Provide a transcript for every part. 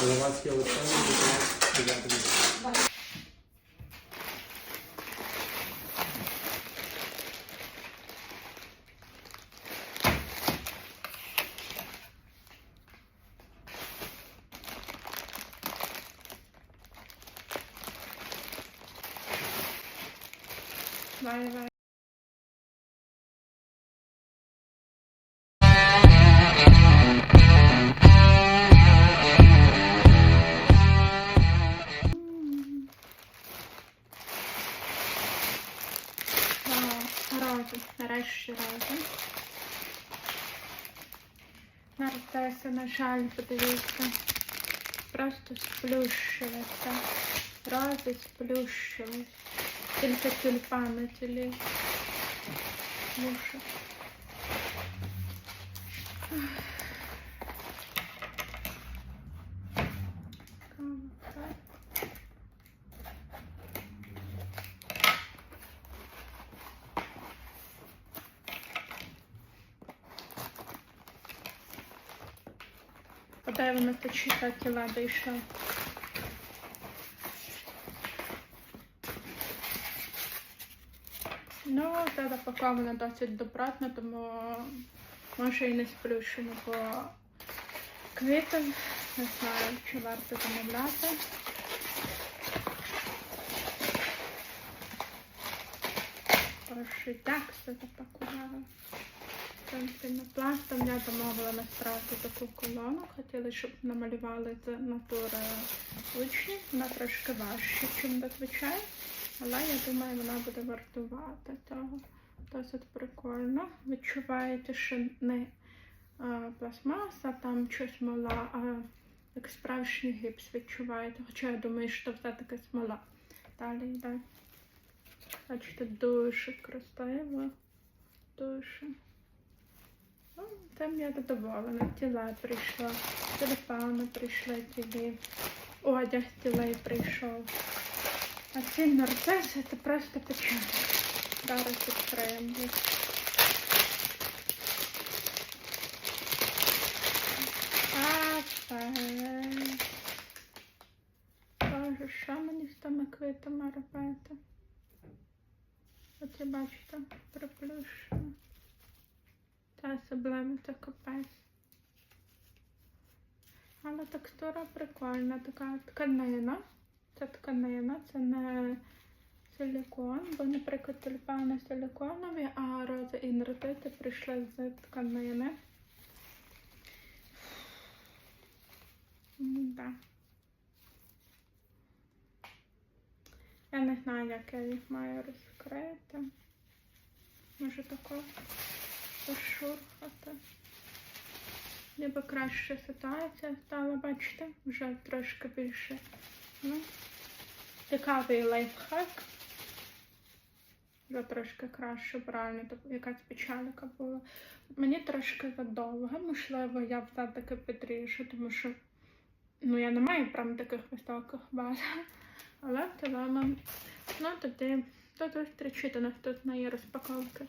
Головацький Олександр, 19 Давай, давай. Разом, нарешті разом. Нартеса, на жаль, подивіться. Просто сплющилася. Рази сплющились. Тільки тюльпани тілі. Мушу. Подай вона тіла дійшла. Ну, тоді поки вона досить добратна, тому може і не сплющено по квітам. Не знаю, чи варто замовляти. І так все запакувала. Цим пінопластом я замовила насправді таку колону. Хотіли, щоб намалювали з натури учні. Вона трошки важча, ніж зазвичай. Але я думаю, вона буде вартувати того. Досить прикольно. Відчуваєте, що не а, пластмаса, там щось мала, а як справжній гіпс відчуваєте. Хоча я думаю, що все-таки смола. Далі йде. Бачите, дуже красиво. Дуже. Тим я задоволена. Тіла прийшла, телефони прийшли тілі, одяг тілей прийшов. А ці нарциси це просто початок. Зараз відкриємо їх. Боже, що мені з тими квітами робити? Оце бачите, приплющено. Та особливо це капець. Але текстура прикольна, така тканина. Це тканина, це не силікон, бо, наприклад, тюльпани силіконові, а рози і нердити прийшли з тканини. Да. Я не знаю, як я їх маю розкрити. Може тако пошурхати. Ніби краща ситуація стала, бачите, вже трошки більше. Ну, цікавий лайфхак. Вже трошки краще, правильно, якась печалька була. Мені трошки задовго, можливо, я все-таки підріжу, тому що ну, я не маю прям таких високих баз. Але в цілому, ну тоді до зустрічі до наступної розпаковки.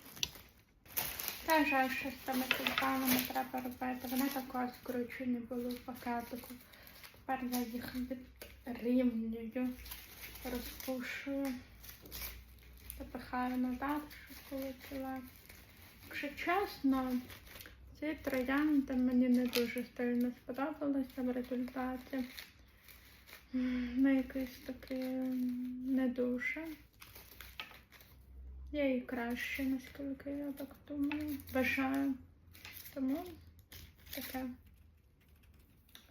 Та жаль, що з тими тюльпанами треба робити. Вони також скручені були в пакетику. Тепер я їх відрівнюю, розпушую, запихаю назад, щоб полетіла. Якщо чесно, ці троянди мені не дуже сильно сподобалися в результаті. Ну, якийсь такий не дуже. Є і краще, наскільки я так думаю. Бажаю. Тому таке.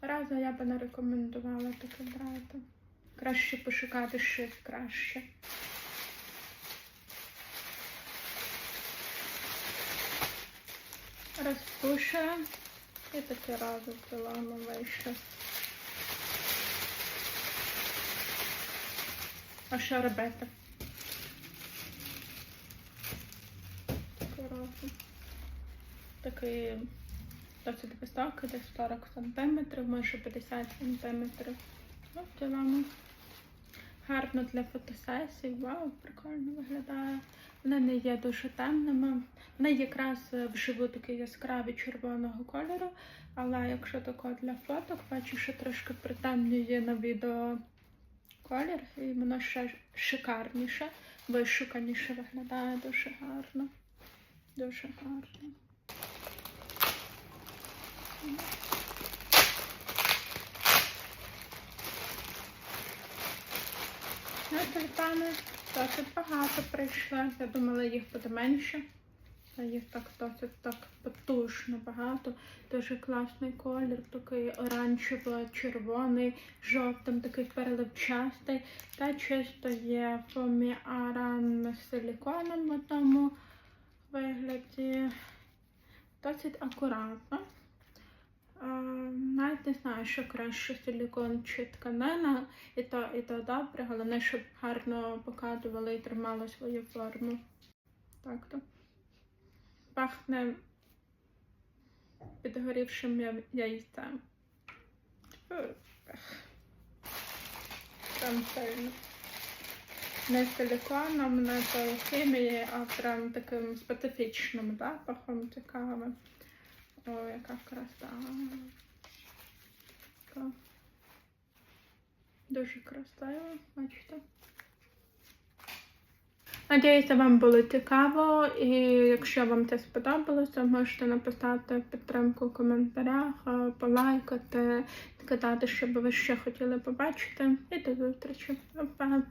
Разу я би не рекомендувала таке брати. Краще пошукати щось краще. Розпушуємо. І таке разу в цілому вийшло. А що робити? Таке разу. Такий досить високий, десь 40 см, може 50 см. В цілому Гарно для фотосесій. Вау, прикольно виглядає. Вони не є дуже темними. Вони якраз е, вживу такі яскраві червоного кольору. Але якщо тако для фоток, бачу, що трошки притемнює на відео колір, і воно ще шикарніше, вишуканіше виглядає дуже гарно. Дуже гарно. Ну, тюльпани досить багато прийшли. Я думала, їх буде менше. А їх так досить так потужно багато. Дуже класний колір, такий оранжево-червоний, жовтим, такий переливчастий. Та чисто є фоміаран з силіконом в одному вигляді. Досить акуратно. Навіть не знаю, що краще силікон чи тканина, і то, і то добре, головне, щоб гарно показувало і тримало свою форму. Так то. Пахне підгорівшим яйцем. Прям сильно. Не силіконом, не то хімії, а прям таким специфічним запахом цікавим. О, яка краса. Дуже красиво, бачите. Надіюся, вам було цікаво, і якщо вам це сподобалося, можете написати підтримку в коментарях, е, полайкати, сказати, що би ви ще хотіли побачити. І до зустрічі. Па-па!